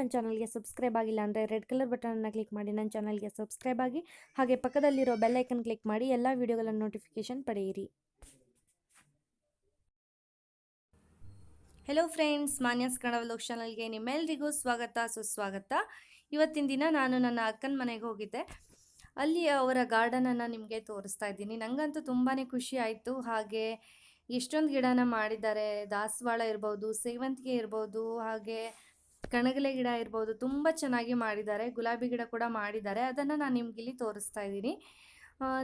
ನನ್ನ ಚಾನಲ್ಗೆ ಸಬ್ಸ್ಕ್ರೈಬ್ ಆಗಿಲ್ಲ ಅಂದರೆ ರೆಡ್ ಕಲರ್ ಬಟನನ್ನು ಕ್ಲಿಕ್ ಮಾಡಿ ನನ್ನ ಚಾನಲ್ಗೆ ಸಬ್ಸ್ಕ್ರೈಬ್ ಆಗಿ, ಹಾಗೆ ಪಕ್ಕದಲ್ಲಿರೋ ಬೆಲ್ಲೈಕನ್ ಕ್ಲಿಕ್ ಮಾಡಿ ಎಲ್ಲ ವೀಡಿಯೋಗಳ ನೋಟಿಫಿಕೇಷನ್ ಪಡೆಯಿರಿ. Hello friends Manya's Kannada vlog ಚಾನಲ್ಗೆ ನಿಮ್ಮೆಲ್ಲರಿಗೂ ಸ್ವಾಗತ, ಸುಸ್ವಾಗತ. ಇವತ್ತಿನ ದಿನ ನಾನು ನನ್ನ ಅಕ್ಕನ ಮನೆಗೆ ಹೋಗಿದ್ದೆ. ಅಲ್ಲಿ ಅವರ ಗಾರ್ಡನನ್ನು ನಿಮಗೆ ತೋರಿಸ್ತಾ ಇದ್ದೀನಿ. ನನಗಂತೂ ತುಂಬಾ ಖುಷಿ ಆಯಿತು. ಹಾಗೆ ಎಷ್ಟೊಂದು ಗಿಡನ ಮಾಡಿದ್ದಾರೆ. ದಾಸವಾಳ ಇರ್ಬೋದು, ಸೇವಂತಿಗೆ ಇರ್ಬೋದು, ಹಾಗೆ ಕಣಗಲೆ ಗಿಡ ಇರ್ಬೋದು ತುಂಬ ಚೆನ್ನಾಗಿ ಮಾಡಿದ್ದಾರೆ, ಗುಲಾಬಿ ಗಿಡ ಕೂಡ ಮಾಡಿದ್ದಾರೆ, ಅದನ್ನು ನಾನು ನಿಮ್ಗಿಲ್ಲಿ ತೋರಿಸ್ತಾ ಇದ್ದೀನಿ.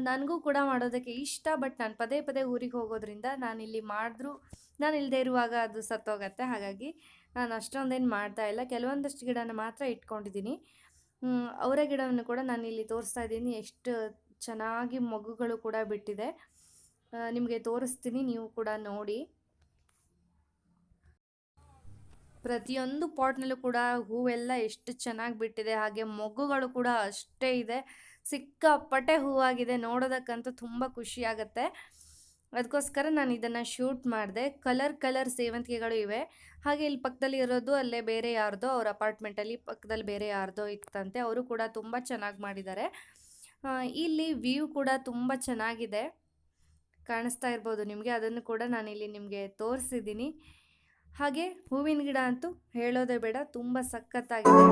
ನನಗೂ ಕೂಡ ಮಾಡೋದಕ್ಕೆ ಇಷ್ಟ, ಬಟ್ ನಾನು ಪದೇ ಪದೇ ಊರಿಗೆ ಹೋಗೋದ್ರಿಂದ ನಾನಿಲ್ಲಿ ಮಾಡಿದ್ರೂ, ನಾನು ಇಲ್ಲದೆ ಇರುವಾಗ ಅದು ಸತ್ತೋಗತ್ತೆ, ಹಾಗಾಗಿ ನಾನು ಅಷ್ಟೊಂದೇನು ಮಾಡ್ತಾ ಇಲ್ಲ, ಕೆಲವೊಂದಷ್ಟು ಗಿಡನ ಮಾತ್ರ ಇಟ್ಕೊಂಡಿದ್ದೀನಿ. ಅವರ ಗಿಡವನ್ನು ಕೂಡ ನಾನು ಇಲ್ಲಿ ತೋರಿಸ್ತಾ ಇದ್ದೀನಿ, ಎಷ್ಟು ಚೆನ್ನಾಗಿ ಮಗುಗಳು ಕೂಡ ಬಿಟ್ಟಿದೆ. ನಿಮಗೆ ತೋರಿಸ್ತೀನಿ, ನೀವು ಕೂಡ ನೋಡಿ. ಪ್ರತಿಯೊಂದು ಪಾಟ್ನಲ್ಲೂ ಕೂಡ ಹೂವೆಲ್ಲ ಎಷ್ಟು ಚೆನ್ನಾಗಿ ಬಿಟ್ಟಿದೆ, ಹಾಗೆ ಮೊಗ್ಗುಗಳು ಕೂಡ ಅಷ್ಟೇ ಇದೆ. ಸಿಕ್ಕಾಪಟ್ಟೆ ಹೂವಾಗಿದೆ, ನೋಡೋದಕ್ಕಂತೂ ತುಂಬ ಖುಷಿ ಆಗುತ್ತೆ. ಅದಕ್ಕೋಸ್ಕರ ನಾನು ಇದನ್ನು ಶೂಟ್ ಮಾಡಿದೆ. ಕಲರ್ ಕಲರ್ ಸೇವಂತಿಗೆಗಳು ಇವೆ. ಹಾಗೆ ಇಲ್ಲಿ ಪಕ್ಕದಲ್ಲಿ ಇರೋದು, ಅಲ್ಲೇ ಬೇರೆ ಯಾರ್ದೋ ಅವ್ರ ಅಪಾರ್ಟ್ಮೆಂಟಲ್ಲಿ ಪಕ್ಕದಲ್ಲಿ ಬೇರೆ ಯಾರ್ದೋ ಇತ್ತಂತೆ, ಅವರು ಕೂಡ ತುಂಬ ಚೆನ್ನಾಗಿ ಮಾಡಿದ್ದಾರೆ. ಇಲ್ಲಿ ವ್ಯೂ ಕೂಡ ತುಂಬ ಚೆನ್ನಾಗಿದೆ. ಕಾಣಿಸ್ತಾ ಇರ್ಬೋದು ನಿಮಗೆ, ಅದನ್ನು ಕೂಡ ನಾನಿಲ್ಲಿ ನಿಮಗೆ ತೋರಿಸಿದ್ದೀನಿ. ಹಾಗೆ ಹೂವಿನ ಗಿಡ ಅಂತೂ ಹೇಳೋದೇ ಬೇಡ ತುಂಬ ಸಖತ್ತಾಗಿದೆ.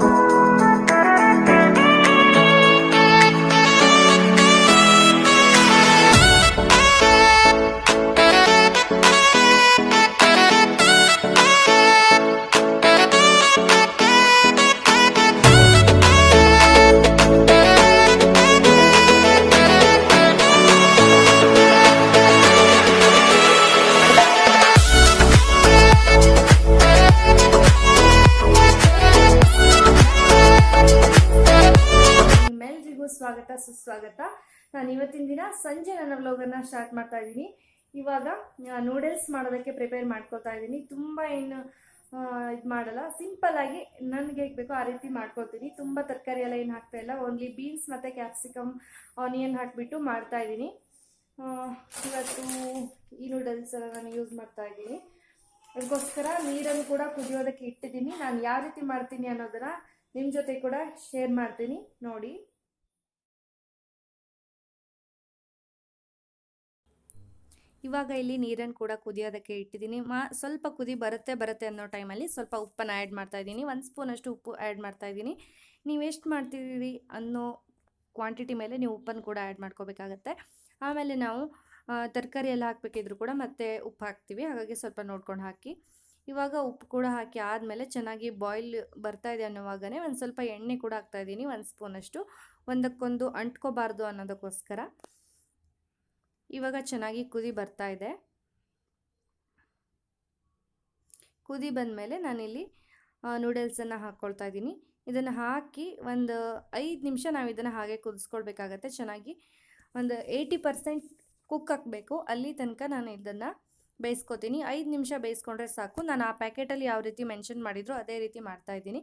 ಸ್ವಾಗತ ಸುಸ್ವಾಗತ. ನಾನು ಇವತ್ತಿನ ದಿನ ಸಂಜೆ ನನ್ನ ವ್ಲಾಗನ್ನು ಸ್ಟಾರ್ಟ್ ಮಾಡ್ತಾ ಇದ್ದೀನಿ. ಇವಾಗ ನೂಡಲ್ಸ್ ಮಾಡೋದಕ್ಕೆ ಪ್ರಿಪೇರ್ ಮಾಡ್ಕೊತಾ ಇದ್ದೀನಿ. ತುಂಬ ಏನು ಇದು ಮಾಡಲ್ಲ. ಸಿಂಪಲ್ ಆಗಿ ನನಗೆ ಹೇಗೆ ಬೇಕೋ ಆ ರೀತಿ ಮಾಡ್ಕೊತೀನಿ ತುಂಬ ತರಕಾರಿ ಎಲ್ಲ ಏನು ಹಾಕ್ತಾ ಇಲ್ಲ. ಓನ್ಲಿ ಬೀನ್ಸ್ ಮತ್ತು ಕ್ಯಾಪ್ಸಿಕಮ್ ಆನಿಯನ್ ಹಾಕಿಬಿಟ್ಟು ಮಾಡ್ತಾ ಇದ್ದೀನಿ. ಇವತ್ತು ಈ ನೂಡಲ್ಸ್ ಎಲ್ಲ ನಾನು ಯೂಸ್ ಮಾಡ್ತಾ ಇದ್ದೀನಿ. ಅದಕ್ಕೋಸ್ಕರ ನೀರನ್ನು ಕೂಡ ಕುದಿಯೋದಕ್ಕೆ ಇಟ್ಟಿದ್ದೀನಿ. ನಾನು ಯಾವ ರೀತಿ ಮಾಡ್ತೀನಿ ಅನ್ನೋದನ್ನು ನಿಮ್ಮ ಜೊತೆ ಕೂಡ ಶೇರ್ ಮಾಡ್ತೀನಿ. ನೋಡಿ. ಇವಾಗ ಇಲ್ಲಿ ನೀರನ್ನು ಕೂಡ ಕುದಿಯೋದಕ್ಕೆ ಇಟ್ಟಿದ್ದೀನಿ. ಮಾ, ಸ್ವಲ್ಪ ಕುದಿ ಬರುತ್ತೆ ಬರುತ್ತೆ ಅನ್ನೋ ಟೈಮಲ್ಲಿ ಸ್ವಲ್ಪ ಉಪ್ಪನ್ನು ಆ್ಯಡ್ ಮಾಡ್ತಾ ಇದ್ದೀನಿ. ಒಂದು ಸ್ಪೂನಷ್ಟು ಉಪ್ಪು ಆ್ಯಡ್ ಮಾಡ್ತಾ ಇದ್ದೀನಿ. ನೀವು ಎಷ್ಟು ಮಾಡ್ತಿದ್ದೀರಿ ಅನ್ನೋ ಕ್ವಾಂಟಿಟಿ ಮೇಲೆ ನೀವು ಉಪ್ಪನ್ನು ಕೂಡ ಆ್ಯಡ್ ಮಾಡ್ಕೋಬೇಕಾಗತ್ತೆ. ಆಮೇಲೆ ನಾವು ತರಕಾರಿ ಎಲ್ಲ ಹಾಕಬೇಕಿದ್ರು ಕೂಡ ಮತ್ತೆ ಉಪ್ಪು ಹಾಕ್ತೀವಿ. ಹಾಗಾಗಿ ಸ್ವಲ್ಪ ನೋಡ್ಕೊಂಡು ಹಾಕಿ. ಇವಾಗ ಉಪ್ಪು ಕೂಡ ಹಾಕಿ ಆದಮೇಲೆ ಚೆನ್ನಾಗಿ ಬಾಯ್ಲ್ ಬರ್ತಾ ಇದೆ ಅನ್ನೋವಾಗನೇ ಒಂದು ಸ್ವಲ್ಪ ಎಣ್ಣೆ ಕೂಡ ಹಾಕ್ತಾಯಿದ್ದೀನಿ ಒಂದು ಸ್ಪೂನಷ್ಟು ಒಂದಕ್ಕೊಂದು ಅಂಟ್ಕೋಬಾರ್ದು ಅನ್ನೋದಕ್ಕೋಸ್ಕರ. ಇವಾಗ ಚೆನ್ನಾಗಿ ಕುದಿ ಬರ್ತಾ ಇದೆ. ಕುದಿ ಬಂದಮೇಲೆ ನಾನಿಲ್ಲಿ ನೂಡಲ್ಸನ್ನು ಹಾಕ್ಕೊಳ್ತಾ ಇದ್ದೀನಿ. ಇದನ್ನು ಹಾಕಿ ಒಂದು ಐದು ನಿಮಿಷ ನಾವು ಇದನ್ನು ಹಾಗೆ ಕುದಿಸ್ಕೊಳ್ಬೇಕಾಗತ್ತೆ. ಚೆನ್ನಾಗಿ ಒಂದು ಏಯ್ಟಿ ಪರ್ಸೆಂಟ್ ಕುಕ್ ಹಾಕಬೇಕು. ಅಲ್ಲಿ ತನಕ ನಾನು ಇದನ್ನು ಬೇಯಿಸ್ಕೊತೀನಿ. ಐದು ನಿಮಿಷ ಬೇಯಿಸ್ಕೊಂಡ್ರೆ ಸಾಕು. ನಾನು ಆ ಪ್ಯಾಕೆಟಲ್ಲಿ ಯಾವ ರೀತಿ ಮೆನ್ಷನ್ ಮಾಡಿದ್ರು ಅದೇ ರೀತಿ ಮಾಡ್ತಾ ಇದ್ದೀನಿ.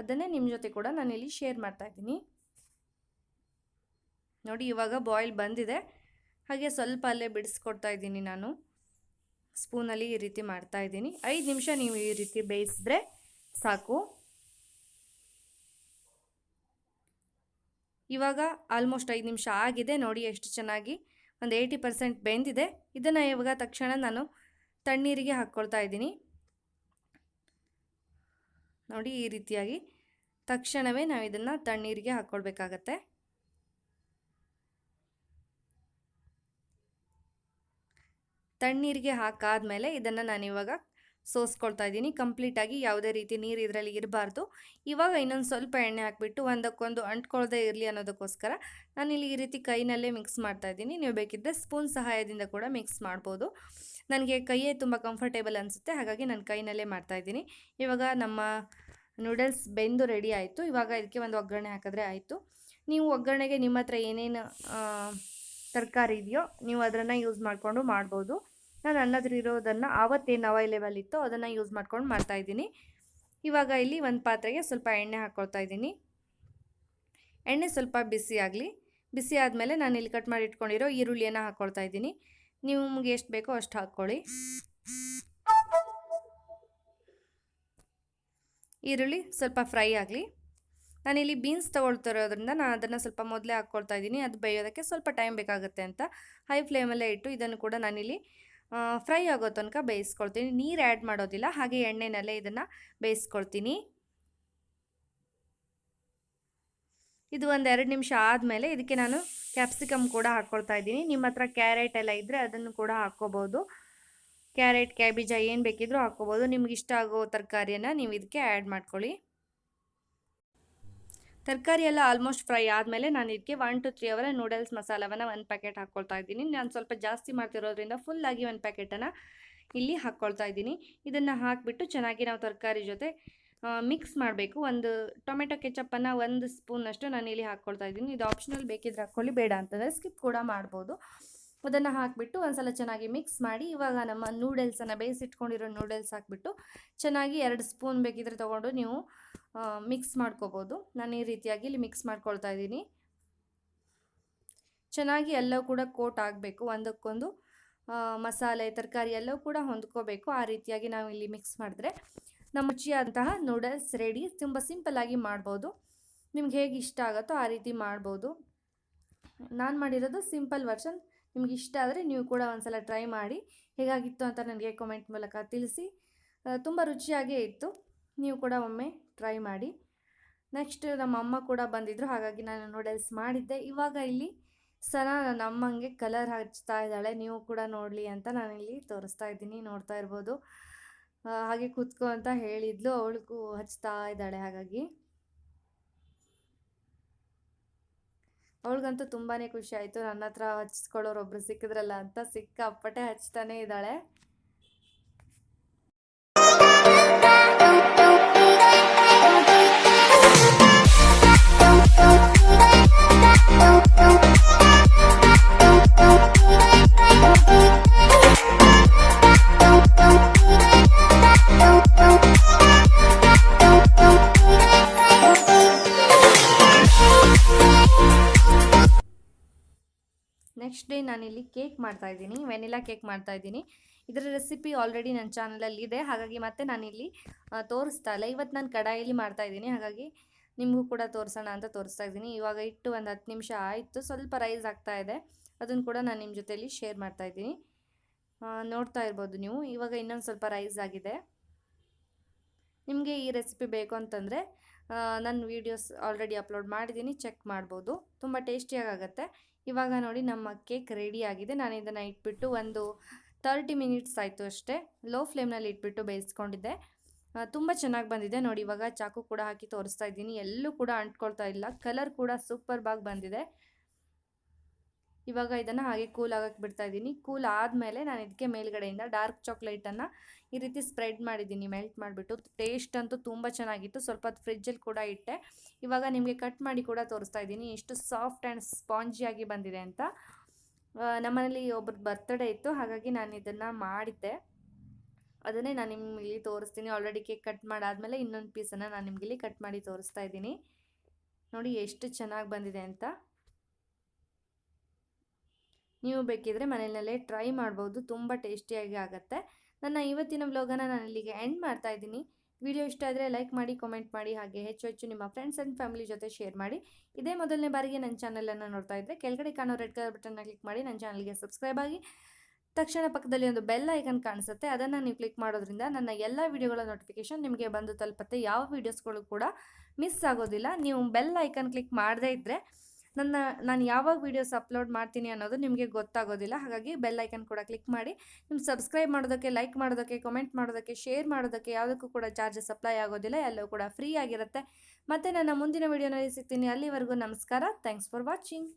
ಅದನ್ನೇ ನಿಮ್ಮ ಜೊತೆ ಕೂಡ ನಾನಿಲ್ಲಿ ಶೇರ್ ಮಾಡ್ತಾ ಇದ್ದೀನಿ. ನೋಡಿ ಇವಾಗ ಬಾಯ್ಲ್ ಬಂದಿದೆ. ಹಾಗೆ ಸ್ವಲ್ಪ ಅಲ್ಲೇ ಬಿಡಿಸ್ಕೊಡ್ತಾ ಇದ್ದೀನಿ ನಾನು. ಸ್ಪೂನಲ್ಲಿ ಈ ರೀತಿ ಮಾಡ್ತಾ ಇದ್ದೀನಿ. ಐದು ನಿಮಿಷ ನೀವು ಈ ರೀತಿ ಬೇಯಿಸಿದ್ರೆ ಸಾಕು. ಇವಾಗ ಆಲ್ಮೋಸ್ಟ್ ಐದು ನಿಮಿಷ ಆಗಿದೆ. ನೋಡಿ ಎಷ್ಟು ಚೆನ್ನಾಗಿ ಒಂದು ಏಯ್ಟಿ ಪರ್ಸೆಂಟ್ ಬೆಂದಿದೆ. ಇದನ್ನು ಇವಾಗ ತಕ್ಷಣ ನಾನು ತಣ್ಣೀರಿಗೆ ಹಾಕ್ಕೊಳ್ತಾ ಇದ್ದೀನಿ. ನೋಡಿ ಈ ರೀತಿಯಾಗಿ ತಕ್ಷಣವೇ ನಾವು ಇದನ್ನು ತಣ್ಣೀರಿಗೆ ಹಾಕ್ಕೊಳ್ಬೇಕಾಗತ್ತೆ. ತಣ್ಣೀರಿಗೆ ಹಾಕಾದಮೇಲೆ ಇದನ್ನು ನಾನು ಇವಾಗ ಸೋಸ್ಕೊಳ್ತಾ ಇದ್ದೀನಿ. ಕಂಪ್ಲೀಟಾಗಿ ಯಾವುದೇ ರೀತಿ ನೀರು ಇದರಲ್ಲಿ ಇರಬಾರ್ದು. ಇವಾಗ ಇನ್ನೊಂದು ಸ್ವಲ್ಪ ಎಣ್ಣೆ ಹಾಕಿಬಿಟ್ಟು ಒಂದಕ್ಕೊಂದು ಅಂಟ್ಕೊಳ್ದೇ ಇರಲಿ ಅನ್ನೋದಕ್ಕೋಸ್ಕರ ನಾನು ಇಲ್ಲಿ ಈ ರೀತಿ ಕೈನಲ್ಲೇ ಮಿಕ್ಸ್ ಮಾಡ್ತಾ ಇದ್ದೀನಿ. ನೀವು ಬೇಕಿದ್ದರೆ ಸ್ಪೂನ್ ಸಹಾಯದಿಂದ ಕೂಡ ಮಿಕ್ಸ್ ಮಾಡ್ಬೋದು. ನನಗೆ ಕೈಯೇ ತುಂಬ ಕಂಫರ್ಟೇಬಲ್ ಅನಿಸುತ್ತೆ. ಹಾಗಾಗಿ ನಾನು ಕೈನಲ್ಲೇ ಮಾಡ್ತಾ ಇದ್ದೀನಿ. ಇವಾಗ ನಮ್ಮ ನೂಡಲ್ಸ್ ಬೆಂದು ರೆಡಿ ಆಯಿತು. ಇವಾಗ ಇದಕ್ಕೆ ಒಂದು ಒಗ್ಗರಣೆ ಹಾಕಿದ್ರೆ ಆಯಿತು. ನೀವು ಒಗ್ಗರಣೆಗೆ ನಿಮ್ಮ ಹತ್ರ ಏನೇನು ತರಕಾರಿ ಇದೆಯೋ ನೀವು ಅದನ್ನು ಯೂಸ್ ಮಾಡಿಕೊಂಡು ಮಾಡ್ಬೋದು. ನಾನು ಅನ್ನದ್ರ ಇರೋದನ್ನು ಆವತ್ತೇನು ಅವೈಲೇಬಲ್ ಇತ್ತೋ ಅದನ್ನು ಯೂಸ್ ಮಾಡ್ಕೊಂಡು ಮಾಡ್ತಾಯಿದ್ದೀನಿ ಇವಾಗ ಇಲ್ಲಿ ಒಂದು ಪಾತ್ರೆಗೆ ಸ್ವಲ್ಪ ಎಣ್ಣೆ ಹಾಕ್ಕೊಳ್ತಾ ಇದ್ದೀನಿ. ಎಣ್ಣೆ ಸ್ವಲ್ಪ ಬಿಸಿ ಆಗಲಿ. ಬಿಸಿ ಆದಮೇಲೆ ನಾನು ಇಲ್ಲಿ ಕಟ್ ಮಾಡಿ ಇಟ್ಕೊಂಡಿರೋ ಈರುಳ್ಳಿಯನ್ನು ಹಾಕ್ಕೊಳ್ತಾ ಇದ್ದೀನಿ. ನಿಮಗೆ ಎಷ್ಟು ಬೇಕೋ ಅಷ್ಟು ಹಾಕ್ಕೊಳ್ಳಿ. ಈರುಳ್ಳಿ ಸ್ವಲ್ಪ ಫ್ರೈ ಆಗಲಿ. ನಾನಿಲ್ಲಿ ಬೀನ್ಸ್ ತೊಗೊಳ್ತಿರೋದ್ರಿಂದ ನಾನು ಅದನ್ನು ಸ್ವಲ್ಪ ಮೊದಲೇ ಹಾಕ್ಕೊಳ್ತಾ ಇದ್ದೀನಿ. ಅದು ಬೇಯೋದಕ್ಕೆ ಸ್ವಲ್ಪ ಟೈಮ್ ಬೇಕಾಗುತ್ತೆ ಅಂತ. ಹೈ ಫ್ಲೇಮಲ್ಲೇ ಇಟ್ಟು ಇದನ್ನು ಕೂಡ ನಾನಿಲ್ಲಿ ಫ್ರೈ ಆಗೋ ತನಕ ಬೇಯಿಸ್ಕೊಳ್ತೀನಿ. ನೀರು ಆ್ಯಡ್ ಮಾಡೋದಿಲ್ಲ, ಹಾಗೆ ಎಣ್ಣೆನಲ್ಲೇ ಇದನ್ನು ಬೇಯಿಸ್ಕೊಳ್ತೀನಿ. ಇದು ಒಂದು ಎರಡು ನಿಮಿಷ ಆದಮೇಲೆ ಇದಕ್ಕೆ ನಾನು ಕ್ಯಾಪ್ಸಿಕಮ್ ಕೂಡ ಹಾಕ್ಕೊಳ್ತಾ ಇದ್ದೀನಿ. ನಿಮ್ಮ ಹತ್ರ ಕ್ಯಾರೆಟ್ ಎಲ್ಲ ಇದ್ದರೆ ಅದನ್ನು ಕೂಡ ಹಾಕ್ಕೋಬೋದು. ಕ್ಯಾರೆಟ್, ಕ್ಯಾಬೇಜ ಏನು ಬೇಕಿದ್ರೂ ಹಾಕ್ಕೋಬೋದು. ನಿಮ್ಗೆ ಇಷ್ಟ ಆಗೋ ತರಕಾರಿಯನ್ನು ನೀವು ಇದಕ್ಕೆ ಆ್ಯಡ್ ಮಾಡ್ಕೊಳ್ಳಿ. ತರಕಾರಿ ಎಲ್ಲ ಆಲ್ಮೋಸ್ಟ್ ಫ್ರೈ ಆದಮೇಲೆ ನಾನು ಇದಕ್ಕೆ ಒನ್ ಟು ತ್ರೀ ಅವರ ನೂಡಲ್ಸ್ ಮಸಾಲವನ್ನು ಒಂದು ಪ್ಯಾಕೆಟ್ ಹಾಕ್ಕೊಳ್ತಾ ಇದ್ದೀನಿ. ನಾನು ಸ್ವಲ್ಪ ಜಾಸ್ತಿ ಮಾಡ್ತಿರೋದ್ರಿಂದ ಫುಲ್ಲಾಗಿ ಒಂದು ಪ್ಯಾಕೆಟನ್ನು ಇಲ್ಲಿ ಹಾಕ್ಕೊಳ್ತಾ ಇದ್ದೀನಿ. ಇದನ್ನು ಹಾಕಿಬಿಟ್ಟು ಚೆನ್ನಾಗಿ ನಾವು ತರಕಾರಿ ಜೊತೆ ಮಿಕ್ಸ್ ಮಾಡಬೇಕು. ಒಂದು ಟೊಮೆಟೊ ಕೆಚಪ್ಪನ್ನು ಒಂದು ಸ್ಪೂನಷ್ಟು ನಾನು ಇಲ್ಲಿ ಹಾಕ್ಕೊಳ್ತಾ ಇದ್ದೀನಿ. ಇದು ಆಪ್ಷನಲ್ ಬೇಕಿದ್ರೆ ಹಾಕ್ಕೊಳ್ಳಿ, ಬೇಡ ಅಂತಂದರೆ ಸ್ಕಿಪ್ ಕೂಡ ಮಾಡ್ಬೋದು. ಅದನ್ನು ಹಾಕಿಬಿಟ್ಟು ಒಂದ್ಸಲ ಚೆನ್ನಾಗಿ ಮಿಕ್ಸ್ ಮಾಡಿ, ಇವಾಗ ನಮ್ಮ ನೂಡಲ್ಸನ್ನು ಬೇಯಿಸಿಟ್ಕೊಂಡಿರೋ ನೂಡಲ್ಸ್ ಹಾಕಿಬಿಟ್ಟು ಚೆನ್ನಾಗಿ ಎರಡು ಸ್ಪೂನ್ ಬೇಕಿದ್ರೆ ತೊಗೊಂಡು ನೀವು ಮಿಕ್ಸ್ ಮಾಡ್ಕೋಬೋದು. ನಾನು ಈ ರೀತಿಯಾಗಿ ಇಲ್ಲಿ ಮಿಕ್ಸ್ ಮಾಡ್ಕೊಳ್ತಾ ಇದ್ದೀನಿ. ಚೆನ್ನಾಗಿ ಎಲ್ಲವೂ ಕೂಡ ಕೋಟ್ ಆಗಬೇಕು. ಒಂದಕ್ಕೊಂದು ಮಸಾಲೆ, ತರಕಾರಿ ಎಲ್ಲವೂ ಕೂಡ ಹೊಂದ್ಕೋಬೇಕು. ಆ ರೀತಿಯಾಗಿ ನಾವು ಇಲ್ಲಿ ಮಿಕ್ಸ್ ಮಾಡಿದ್ರೆ ನಮ್ಮ ರುಚಿಯಾದಂತಹ ನೂಡಲ್ಸ್ ರೆಡಿ ತುಂಬ ಸಿಂಪಲ್ಲಾಗಿ ಮಾಡ್ಬೋದು. ನಿಮ್ಗೆ ಹೇಗೆ ಇಷ್ಟ ಆಗುತ್ತೋ ಆ ರೀತಿ ಮಾಡ್ಬೋದು. ನಾನು ಮಾಡಿರೋದು ಸಿಂಪಲ್ ವರ್ಷನ್ ನಿಮ್ಗೆ ಇಷ್ಟ ಆದರೆ ನೀವು ಕೂಡ ಒಂದ್ಸಲ ಟ್ರೈ ಮಾಡಿ. ಹೇಗಾಗಿತ್ತು ಅಂತ ನನಗೆ ಕಾಮೆಂಟ್ ಮೂಲಕ ತಿಳಿಸಿ. ತುಂಬ ರುಚಿಯಾಗೇ ಇತ್ತು. ನೀವು ಕೂಡ ಒಮ್ಮೆ ಟ್ರೈ ಮಾಡಿ. ನೆಕ್ಸ್ಟ್ ನಮ್ಮ ಅಮ್ಮ ಕೂಡ ಬಂದಿದ್ದರು ಹಾಗಾಗಿ ನಾನು ನೂಡಲ್ಸ್ ಮಾಡಿದ್ದೆ. ಇವಾಗ ಇಲ್ಲಿ ಸರ ನನ್ನ ಅಮ್ಮಂಗೆ ಕಲರ್ ಹಚ್ತಾ ಇದ್ದಾಳೆ, ನೀವು ಕೂಡ ನೋಡಲಿ ಅಂತ ನಾನಿಲ್ಲಿ ತೋರಿಸ್ತಾ ಇದ್ದೀನಿ, ನೋಡ್ತಾ ಇರ್ಬೋದು. ಹಾಗೆ ಕೂತ್ಕೋ ಅಂತ ಹೇಳಿದ್ಲು, ಅವಳಿಗೂ ಹಚ್ತಾ ಇದ್ದಾಳೆ ಹಾಗಾಗಿ. ಅವಳಿಗಂತೂ ತುಂಬಾ ಖುಷಿ ಆಯಿತು, ನನ್ನ ಹತ್ರ ಹಚ್ಕೊಳ್ಳೋರೊಬ್ರು ಸಿಕ್ಕಿದ್ರಲ್ಲ ಅಂತ, ಸಿಕ್ಕಾಪಟ್ಟೆ ಹಚ್ತಾನೆ ಇದ್ದಾಳೆ. ನಾನಿಲ್ಲಿ ಕೇಕ್ ಮಾಡ್ತಾ ಇದ್ದೀನಿ, ವೆನಿಲಾ ಕೇಕ್ ಮಾಡ್ತಾ ಇದ್ದೀನಿ. ಇದರ ರೆಸಿಪಿ ಆಲ್ರೆಡಿ ನನ್ನ ಚಾನಲಲ್ಲಿ ಇದೆ. ಹಾಗಾಗಿ ಮತ್ತೆ ನಾನಿಲ್ಲಿ ತೋರಿಸ್ತಾ ಇಲ್ಲ. ಇವತ್ತು ನಾನು ಕಡಾಯಲ್ಲಿ ಮಾಡ್ತಾ ಇದ್ದೀನಿ. ಹಾಗಾಗಿ ನಿಮಗೂ ಕೂಡ ತೋರಿಸೋಣ ಅಂತ ತೋರಿಸ್ತಾ ಇದ್ದೀನಿ. ಇವಾಗ ಇಟ್ಟು ಒಂದು ಹತ್ತು ನಿಮಿಷ ಆಯಿತು. ಸ್ವಲ್ಪ ರೈಸ್ ಆಗ್ತಾ ಇದೆ. ಅದನ್ನು ಕೂಡ ನಾನು ನಿಮ್ಮ ಜೊತೆಯಲ್ಲಿ ಶೇರ್ ಮಾಡ್ತಾ ಇದ್ದೀನಿ. ನೋಡ್ತಾ ಇರ್ಬೋದು ನೀವು. ಇವಾಗ ಇನ್ನೊಂದು ಸ್ವಲ್ಪ ರೈಸ್ ಆಗಿದೆ. ನಿಮಗೆ ಈ ರೆಸಿಪಿ ಬೇಕು ಅಂತಂದರೆ ನನ್ನ ವೀಡಿಯೋಸ್ ಆಲ್ರೆಡಿ ಅಪ್ಲೋಡ್ ಮಾಡಿದ್ದೀನಿ. ಚೆಕ್ ಮಾಡ್ಬೋದು. ತುಂಬ ಟೇಸ್ಟಿಯಾಗುತ್ತೆ ಇವಾಗ ನೋಡಿ ನಮ್ಮ ಕೇಕ್ ರೆಡಿ ಆಗಿದೆ. ನಾನು ಇದನ್ನು ಇಟ್ಬಿಟ್ಟು ಒಂದು ತರ್ಟಿ ಮಿನಿಟ್ಸ್ ಆಯಿತು ಅಷ್ಟೇ. ಲೋ ಫ್ಲೇಮ್ನಲ್ಲಿ ಇಟ್ಬಿಟ್ಟು ಬೇಯಿಸ್ಕೊಂಡಿದ್ದೆ. ತುಂಬ ಚೆನ್ನಾಗಿ ಬಂದಿದೆ. ನೋಡಿ, ಇವಾಗ ಚಾಕು ಕೂಡ ಹಾಕಿ ತೋರಿಸ್ತಾ ಇದ್ದೀನಿ. ಎಲ್ಲೂ ಕೂಡ ಅಂಟ್ಕೊಳ್ತಾ ಇಲ್ಲ. ಕಲರ್ ಕೂಡ ಸೂಪರ್ಬಾಗಿ ಬಂದಿದೆ. ಇವಾಗ ಇದನ್ನು ಹಾಗೆ ಕೂಲ್ ಆಗಕ್ಕೆ ಬಿಡ್ತಾ ಇದ್ದೀನಿ. ಕೂಲ್ ಆದಮೇಲೆ ನಾನು ಇದಕ್ಕೆ ಮೇಲ್ಗಡೆಯಿಂದ ಡಾರ್ಕ್ ಚಾಕ್ಲೇಟನ್ನು ಈ ರೀತಿ ಸ್ಪ್ರೆಡ್ ಮಾಡಿದ್ದೀನಿ ಮೆಲ್ಟ್ ಮಾಡಿಬಿಟ್ಟು. ಟೇಸ್ಟ್ ಅಂತೂ ತುಂಬ ಚೆನ್ನಾಗಿತ್ತು. ಸ್ವಲ್ಪ ಫ್ರಿಜ್ಜಲ್ಲಿ ಕೂಡ ಇಟ್ಟೆ. ಇವಾಗ ನಿಮಗೆ ಕಟ್ ಮಾಡಿ ಕೂಡ ತೋರಿಸ್ತಾ ಇದ್ದೀನಿ. ಎಷ್ಟು ಸಾಫ್ಟ್ ಆ್ಯಂಡ್ ಸ್ಪಾಂಜಿಯಾಗಿ ಬಂದಿದೆ ಅಂತ. ನಮ್ಮನೇಲಿ ಒಬ್ರದ್ದು ಬರ್ತ್ಡೇ ಇತ್ತು. ಹಾಗಾಗಿ ನಾನು ಇದನ್ನು ಮಾಡಿದ್ದೆ. ಅದನ್ನೇ ನಾನು ನಿಮ್ಗೆ ತೋರಿಸ್ತೀನಿ. ಆಲ್ರೆಡಿ ಕೇಕ್ ಕಟ್ ಮಾಡಾದಮೇಲೆ ಇನ್ನೊಂದು ಪೀಸನ್ನು ನಾನು ನಿಮಗೆ ಇಲ್ಲಿ ಕಟ್ ಮಾಡಿ ತೋರಿಸ್ತಾ ಇದ್ದೀನಿ. ನೋಡಿ ಎಷ್ಟು ಚೆನ್ನಾಗಿ ಬಂದಿದೆ ಅಂತ. ನೀವು ಬೇಕಿದ್ರೆ ಮನೆಯಲ್ಲೇ ಟ್ರೈ ಮಾಡ್ಬೋದು. ತುಂಬ ಟೇಸ್ಟಿಯಾಗಿ ಆಗುತ್ತೆ. ನನ್ನ ಇವತ್ತಿನ ವ್ಲಾಗನ್ನು ನಾನು ಇಲ್ಲಿಗೆ ಎಂಡ್ ಮಾಡ್ತಾ ಇದ್ದೀನಿ. ವಿಡಿಯೋ ಇಷ್ಟ ಆದರೆ ಲೈಕ್ ಮಾಡಿ ಕಾಮೆಂಟ್ ಮಾಡಿ, ಹಾಗೆ ಹೆಚ್ಚು ಹೆಚ್ಚು ನಿಮ್ಮ ಫ್ರೆಂಡ್ಸ್ ಆ್ಯಂಡ್ ಫ್ಯಾಮಿಲಿ ಜೊತೆ ಶೇರ್ ಮಾಡಿ. ಇದೇ ಮೊದಲನೇ ಬಾರಿಗೆ ನನ್ನ ಚಾನಲನ್ನು ನೋಡ್ತಾ ಇದ್ದರೆ ಕೆಳಗಡೆ ಕಾಣೋ ರೆಡ್ ಕಲರ್ ಬಟನ್ನ ಕ್ಲಿಕ್ ಮಾಡಿ, ನನ್ನ ಚಾನಲ್ಗೆ ಸಬ್ಸ್ಕ್ರೈಬ್ ಆಗಿ. ತಕ್ಷಣ ಪಕ್ಕದಲ್ಲಿ ಒಂದು ಬೆಲ್ ಐಕನ್ ಕಾಣಿಸುತ್ತೆ. ಅದನ್ನು ನೀವು ಕ್ಲಿಕ್ ಮಾಡೋದ್ರಿಂದ ನನ್ನ ಎಲ್ಲ ವಿಡಿಯೋಗಳ ನೋಟಿಫಿಕೇಶನ್ ನಿಮಗೆ ಬಂದು ತಲುಪುತ್ತೆ. ಯಾವ ವೀಡಿಯೋಸ್ಗಳು ಕೂಡ ಮಿಸ್ ಆಗೋದಿಲ್ಲ. ನೀವು ಬೆಲ್ ಐಕನ್ ಕ್ಲಿಕ್ ಮಾಡದೇ ಇದ್ದರೆ ನನ್ನ, ನಾನು ಯಾವಾಗ ವೀಡಿಯೋಸ್ ಅಪ್ಲೋಡ್ ಮಾಡ್ತೀನಿ ಅನ್ನೋದು ನಿಮಗೆ ಗೊತ್ತಾಗೋದಿಲ್ಲ. ಹಾಗಾಗಿ ಬೆಲ್ ಐಕನ್ ಕೂಡ ಕ್ಲಿಕ್ ಮಾಡಿ. ನಿಮ್ಮ ಸಬ್ಸ್ಕ್ರೈಬ್ ಮಾಡೋದಕ್ಕೆ ಲೈಕ್ ಮಾಡೋದಕ್ಕೆ ಕಮೆಂಟ್ ಮಾಡೋದಕ್ಕೆ ಶೇರ್ ಮಾಡೋದಕ್ಕೆ ಯಾವುದಕ್ಕೂ ಕೂಡ ಚಾರ್ಜಸ್ ಅಪ್ಲೈ ಆಗೋದಿಲ್ಲ. ಎಲ್ಲವೂ ಕೂಡ ಫ್ರೀ ಆಗಿರುತ್ತೆ. ಮತ್ತು ನನ್ನ ಮುಂದಿನ ವೀಡಿಯೋನಲ್ಲಿ ಸಿಗ್ತೀನಿ. ಅಲ್ಲಿವರೆಗೂ ನಮಸ್ಕಾರ. Thanks for watching